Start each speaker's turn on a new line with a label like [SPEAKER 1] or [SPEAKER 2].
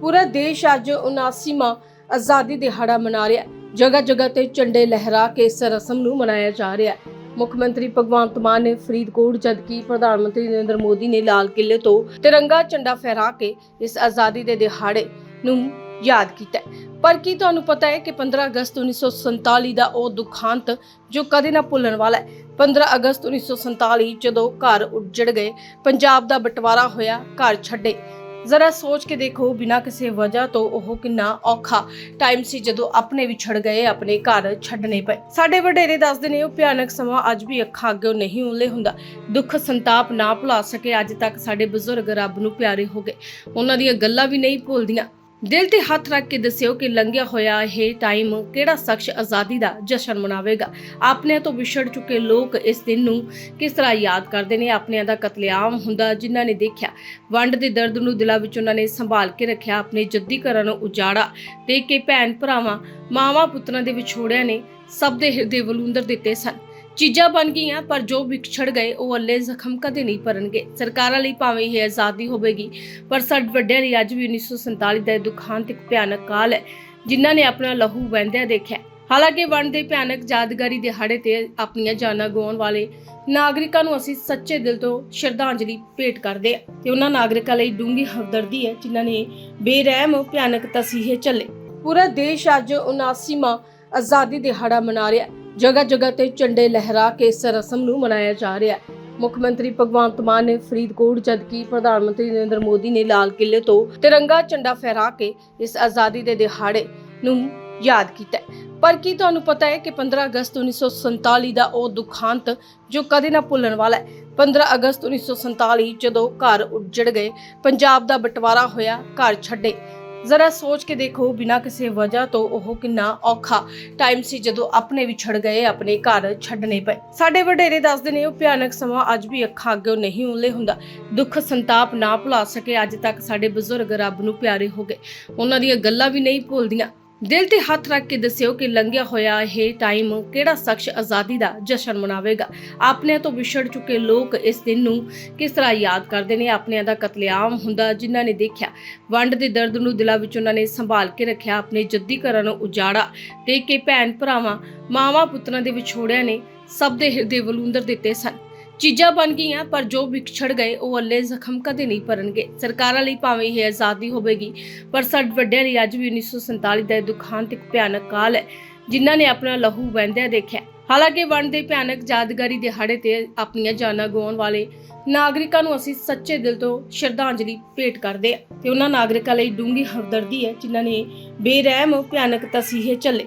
[SPEAKER 1] ਪੂਰਾ ਦੇਸ਼ ਅੱਜ 79ਵਾਂ ਆਜ਼ਾਦੀ ਦਿਹਾੜਾ ਮਨਾ ਰਿਹਾ ਹੈ। ਜਗ੍ਹਾ ਜਗ੍ਹਾ ਤੇ ਝੰਡੇ ਲਹਿਰਾ ਕੇ ਇਸ ਰਸਮ ਨੂੰ ਮਨਾਇਆ ਜਾ ਰਿਹਾ ਹੈ। ਮੁੱਖ ਮੰਤਰੀ ਭਗਵੰਤ ਮਾਨ ਨੇ ਫਰੀਦਕੋਟ, ਜਦਕਿ ਪ੍ਰਧਾਨ ਮੰਤਰੀ ਨਰਿੰਦਰ ਮੋਦੀ ਨੇ ਲਾਲ ਕਿਲੇ ਤੋਂ ਤਿਰੰਗਾ ਝੰਡਾ ਫਹਿਰਾ ਕੇ ਇਸ ਆਜ਼ਾਦੀ ਦੇ ਦਿਹਾੜੇ ਨੂੰ ਯਾਦ ਕੀਤਾ ਪਰ ਕੀ ਤੁਹਾਨੂੰ ਪਤਾ ਹੈ ਕਿ 15 ਅਗਸਤ 1947 ਦਾ ਉਹ ਦੁਖਾਂਤ ਜੋ ਕਦੇ ਨਾ ਭੁੱਲਣ ਵਾਲਾ ਹੈ? 15 ਅਗਸਤ 1947 ਜਦੋਂ ਘਰ ਉੱਜੜ ਗਏ, ਪੰਜਾਬ ਦਾ ਬਟਵਾਰਾ ਹੋਇਆ, ਘਰ ਛੱਡੇ। ਜ਼ਰਾ ਸੋਚ ਕੇ ਦੇਖੋ, ਬਿਨਾਂ ਕਿਸੇ ਵਜ੍ਹਾ ਤੋਂ ਉਹ ਕਿੰਨਾ ਔਖਾ ਟਾਈਮ ਸੀ ਜਦੋਂ ਆਪਣੇ ਵਿਛੜ ਗਏ, ਆਪਣੇ ਘਰ ਛੱਡਣੇ ਪਏ। ਸਾਡੇ ਵਡੇਰੇ ਦੱਸਦੇ ਨੇ, ਉਹ ਭਿਆਨਕ ਸਮਾਂ ਅੱਜ ਵੀ ਅੱਖਾਂ ਅੱਗੇ ਨਹੀਂ ਉਲੇ ਹੁੰਦਾ। ਦੁੱਖ ਸੰਤਾਪ ਨਾ ਭੁਲਾ ਸਕੇ, ਅੱਜ ਤੱਕ ਸਾਡੇ ਬਜ਼ੁਰਗ ਰੱਬ ਨੂੰ ਪਿਆਰੇ ਹੋ ਗਏ। ਉਹਨਾਂ ਦੀਆਂ ਗੱਲਾਂ ਵੀ ਨਹੀਂ ਭੁੱਲਦੀਆਂ। ਦਿਲ ਤੇ ਹੱਥ ਰੱਖ ਕੇ ਦੱਸਿਓ ਕਿ ਲੰਘਿਆ ਹੋਇਆ ਇਹ ਟਾਈਮ ਕਿਹੜਾ ਸ਼ਖਸ ਆਜ਼ਾਦੀ ਦਾ ਜਸ਼ਨ ਮਨਾਵੇਗਾ? ਆਪਣੇ ਤੋਂ ਵਿਛੜ ਚੁੱਕੇ ਲੋਕ ਇਸ ਦਿਨ ਨੂੰ ਕਿਸ ਤਰ੍ਹਾਂ ਯਾਦ ਕਰਦੇ ਨੇ? ਆਪਣਿਆਂ ਦਾ ਕਤਲੇਆਮ ਹੁੰਦਾ ਜਿਨ੍ਹਾਂ ਨੇ ਦੇਖਿਆ, ਵੰਡ ਦੇ ਦਰਦ ਨੂੰ ਦਿਲਾਂ ਵਿੱਚ ਉਹਨਾਂ ਨੇ ਸੰਭਾਲ ਕੇ ਰੱਖਿਆ, ਆਪਣੇ ਜੱਦੀ ਘਰਾਂ ਨੂੰ ਉਜਾੜਾ, ਦੇਖ ਕੇ ਭੈਣ ਭਰਾਵਾਂ, ਮਾਵਾਂ ਪੁੱਤਰਾਂ ਦੇ ਵਿਛੋੜਿਆਂ ਨੇ ਸਭ ਦੇ ਹਿਰਦੇ ਵਲੂੰਦਰ ਦਿੱਤੇ ਸਨ। ਚੀਜ਼ਾਂ ਬਣ ਗਈਆਂ, ਪਰ ਜੋ ਵਿਛੜ ਗਏ, ਉਹ ਅੱਲੇ ਜ਼ਖਮ ਕਦੇ ਨਹੀਂ ਭਰਨਗੇ। ਸਰਕਾਰਾਂ ਲਈ ਭਾਵੇਂ ਇਹ ਆਜ਼ਾਦੀ ਹੋਵੇਗੀ, ਪਰ ਸਾਡੇ ਵੱਡਿਆਂ ਲਈ ਅੱਜ ਵੀ 1947 ਦਾ ਇਹ ਦੁਖਾਂਤ ਇੱਕ ਭਿਆਨਕ ਕਾਲ ਹੈ, ਜਿਨ੍ਹਾਂ ਨੇ ਆਪਣਾ ਲਹੂ ਵਹਿੰਦਿਆਂ ਦੇਖਿਆ ਹਾਲਾਂਕਿ ਵੰਡ ਦੇ ਭਿਆਨਕ ਯਾਦਗਾਰੀ ਦਿਹਾੜੇ ਤੇ ਆਪਣੀਆਂ ਜਾਨਾਂ ਗਵਾਉਣ ਵਾਲੇ ਨਾਗਰਿਕਾਂ ਨੂੰ ਅਸੀਂ ਸੱਚੇ ਦਿਲ ਤੋਂ ਸ਼ਰਧਾਂਜਲੀ ਭੇਟ ਕਰਦੇ ਹਾਂ ਤੇ ਉਹਨਾਂ ਨਾਗਰਿਕਾਂ ਲਈ ਡੂੰਘੀ ਹਮਦਰਦੀ ਹੈ, ਜਿਨ੍ਹਾਂ ਨੇ ਬੇਰਹਿਮ ਭਿਆਨਕ ਤਸੀਹੇ ਚੱਲੇ ਪੂਰਾ ਦੇਸ਼ ਅੱਜ 79ਵਾਂ ਆਜ਼ਾਦੀ ਦਿਹਾੜਾ ਮਨਾ ਰਿਹਾ ਹੈ। ਜਗ੍ਹਾ ਜਗ੍ਹਾ ਤੇ ਝੰਡੇ ਲਹਿਰਾ ਕੇ ਇਸ ਰਸਮ ਨੂੰ ਮਨਾਇਆ ਜਾ ਰਿਹਾ ਹੈ। ਮੁੱਖ ਮੰਤਰੀ ਭਗਵੰਤ ਮਾਨ ਨੇ ਫਰੀਦਕੋਟ, ਜਦਕਿ ਪ੍ਰਧਾਨ ਮੰਤਰੀ ਨਰਿੰਦਰ ਮੋਦੀ ਨੇ ਲਾਲ ਕਿਲੇ ਤੋਂ ਤਿਰੰਗਾ ਝੰਡਾ ਫਹਿਰਾ ਕੇ ਇਸ ਆਜ਼ਾਦੀ ਦੇ ਦਿਹਾੜੇ ਨੂੰ ਯਾਦ ਕੀਤਾ ਪਰ ਕੀ ਤੁਹਾਨੂੰ ਪਤਾ ਹੈ ਕਿ 15 ਅਗਸਤ 1947 ਦਾ ਉਹ ਦੁਖਾਂਤ ਜੋ ਕਦੇ ਨਾ ਭੁੱਲਣ ਵਾਲਾ ਹੈ? 15 ਅਗਸਤ 1947 ਜਦੋਂ ਘਰ ਉੱਜੜ ਗਏ, ਪੰਜਾਬ ਦਾ ਬਟਵਾਰਾ ਹੋਇਆ, ਘਰ ਛੱਡੇ। ਜ਼ਰਾ ਸੋਚ ਕੇ ਦੇਖੋ, ਬਿਨਾਂ ਕਿਸੇ ਵਜ੍ਹਾ ਤੋਂ ਉਹ ਕਿੰਨਾ ਔਖਾ ਟਾਈਮ ਸੀ ਜਦੋਂ ਆਪਣੇ ਵਿਛੜ ਗਏ, ਆਪਣੇ ਘਰ ਛੱਡਣੇ ਪਏ। ਸਾਡੇ ਵਡੇਰੇ ਦੱਸਦੇ ਨੇ, ਉਹ ਭਿਆਨਕ ਸਮਾਂ ਅੱਜ ਵੀ ਅੱਖਾਂ ਅੱਗੇ ਨਹੀਂ ਉਲੇ ਹੁੰਦਾ। ਦੁੱਖ ਸੰਤਾਪ ਨਾ ਭੁਲਾ ਸਕੇ, ਅੱਜ ਤੱਕ ਸਾਡੇ ਬਜ਼ੁਰਗ ਰੱਬ ਨੂੰ ਪਿਆਰੇ ਹੋ ਗਏ। ਉਹਨਾਂ ਦੀਆਂ ਗੱਲਾਂ ਵੀ ਨਹੀਂ ਭੁੱਲਦੀਆਂ। ਦਿਲ ਤੇ ਹੱਥ ਰੱਖ ਕੇ ਦੱਸਿਓ ਕਿ ਲੰਘਿਆ ਹੋਇਆ ਇਹ ਟਾਈਮ ਕਿਹੜਾ ਸ਼ਖਸ ਆਜ਼ਾਦੀ ਦਾ ਜਸ਼ਨ ਮਨਾਵੇਗਾ? ਆਪਣਿਆਂ ਤੋਂ ਵਿਛੜ ਚੁੱਕੇ ਲੋਕ ਇਸ ਦਿਨ ਨੂੰ ਕਿਸ ਤਰ੍ਹਾਂ ਯਾਦ ਕਰਦੇ ਨੇ? ਆਪਣਿਆਂ ਦਾ ਕਤਲੇਆਮ ਹੁੰਦਾ ਜਿਨ੍ਹਾਂ ਨੇ ਦੇਖਿਆ। ਵੰਡ ਦੇ ਦਰਦ ਨੂੰ ਦਿਲਾਂ ਵਿੱਚ ਉਹਨਾਂ ਨੇ ਸੰਭਾਲ ਕੇ ਰੱਖਿਆ, ਆਪਣੇ ਜੱਦੀ ਘਰਾਂ ਨੂੰ ਉਜਾੜਾ। ਦੇਖ ਕੇ ਭੈਣ ਭਰਾਵਾਂ, ਮਾਵਾਂ ਪੁੱਤਰਾਂ ਦੇ ਵਿਛੋੜਿਆਂ ਨੇ ਸਭ ਦੇ ਹਿਰਦੇ ਵਲੂੰਦਰ ਦਿੱਤੇ ਸਨ। ਚੀਜ਼ਾਂ ਬਣ ਗਈਆਂ, ਪਰ ਜੋ ਵਿਛੜ ਗਏ, ਉਹ ਅੱਲੇ ਜ਼ਖਮ ਕਦੇ ਨਹੀਂ ਭਰਨਗੇ। ਸਰਕਾਰਾਂ ਲਈ ਭਾਵੇਂ ਇਹ ਆਜ਼ਾਦੀ ਹੋਵੇਗੀ, ਪਰ ਸਾਡੇ ਵੱਡਿਆਂ ਲਈ ਅੱਜ ਵੀ 1947 ਦਾ ਇਹ ਭਿਆਨਕ ਕਾਲ ਹੈ, ਜਿਨ੍ਹਾਂ ਨੇ ਆਪਣਾ ਲਹੂ ਵਹਿੰਦਿਆਂ ਦੇਖਿਆ। ਹਾਲਾਂਕਿ ਵੰਡ ਦੇ ਭਿਆਨਕ ਯਾਦਗਾਰੀ ਦਿਹਾੜੇ ਤੇ ਆਪਣੀਆਂ ਜਾਨਾਂ ਗਵਾਉਣ ਵਾਲੇ ਨਾਗਰਿਕਾਂ ਨੂੰ ਅਸੀਂ ਸੱਚੇ ਦਿਲ ਤੋਂ ਸ਼ਰਧਾਂਜਲੀ ਭੇਟ ਕਰਦੇ ਹਾਂ। ਤੇ ਉਹਨਾਂ ਨਾਗਰਿਕਾਂ ਲਈ ਡੂੰਘੀ ਹਮਦਰਦੀ ਹੈ, ਜਿਨ੍ਹਾਂ ਨੇ ਬੇਰਹਿਮ, ਭਿਆਨਕ ਤਸੀਹੇ ਚੱਲੇ